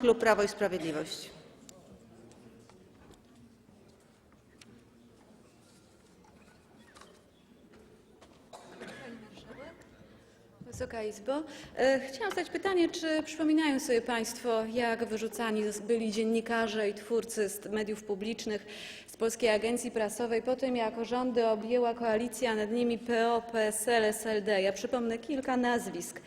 Klub Prawo i Sprawiedliwość. Wysoka Izbo, e, chciałam zadać pytanie, czy przypominają sobie Państwo, jak wyrzucani byli dziennikarze i twórcy z mediów publicznych z Polskiej Agencji Prasowej po tym, jak rządy objęła koalicja, nad nimi PO, PSL, SLD. Ja przypomnę kilka nazwisk.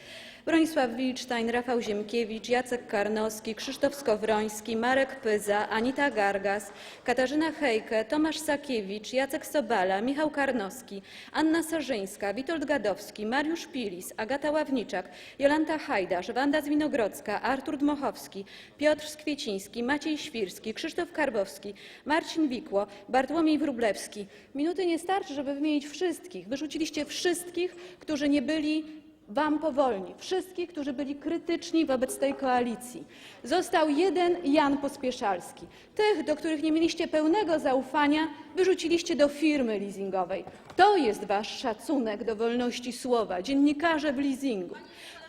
Bronisław Wilczstein, Rafał Ziemkiewicz, Jacek Karnowski, Krzysztof Skowroński, Marek Pyza, Anita Gargas, Katarzyna Hejke, Tomasz Sakiewicz, Jacek Sobala, Michał Karnowski, Anna Sarzyńska, Witold Gadowski, Mariusz Pilis, Agata Ławniczak, Jolanta Hajdasz, Wanda Zwinogrodzka, Artur Dmochowski, Piotr Skwieciński, Maciej Świrski, Krzysztof Karbowski, Marcin Wikło, Bartłomiej Wróblewski. Minuty nie starczy, żeby wymienić wszystkich. Wyrzuciliście wszystkich, którzy nie byli Wam powolni, wszystkich, którzy byli krytyczni wobec tej koalicji. Został jeden Jan Pospieszalski. Tych, do których nie mieliście pełnego zaufania, wyrzuciliście do firmy leasingowej. To jest Wasz szacunek do wolności słowa, dziennikarze w leasingu.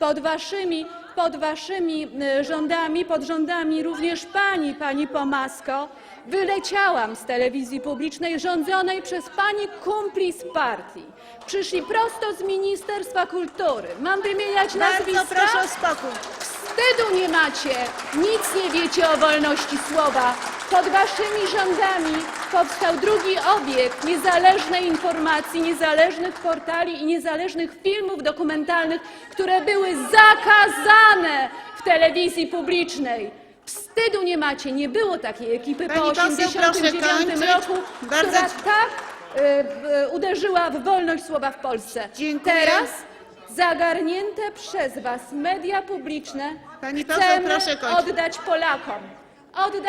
Pod waszymi, pod waszymi e, rządami, pod rządami również pani, pani Pomasko, wyleciałam z telewizji publicznej rządzonej przez pani kumpli z partii. Przyszli prosto z Ministerstwa Kultury. Mam wymieniać nazwiska? Bardzo proszę o spokój. Wstydu nie macie, nic nie wiecie o wolności słowa. Pod waszymi rządami powstał drugi obiekt niezależnej informacji, niezależnych portali i niezależnych filmów dokumentalnych, które były zakazane w telewizji publicznej. Wstydu nie macie, nie było takiej ekipy po Pani poseł, proszę 1989 kończyć. roku, Bardzo która ci- tak e, w- uderzyła w wolność słowa w Polsce. Dziękuję. Teraz zagarnięte przez was media publiczne Pani poseł, chcemy proszę kończyć. oddać Polakom. Oddać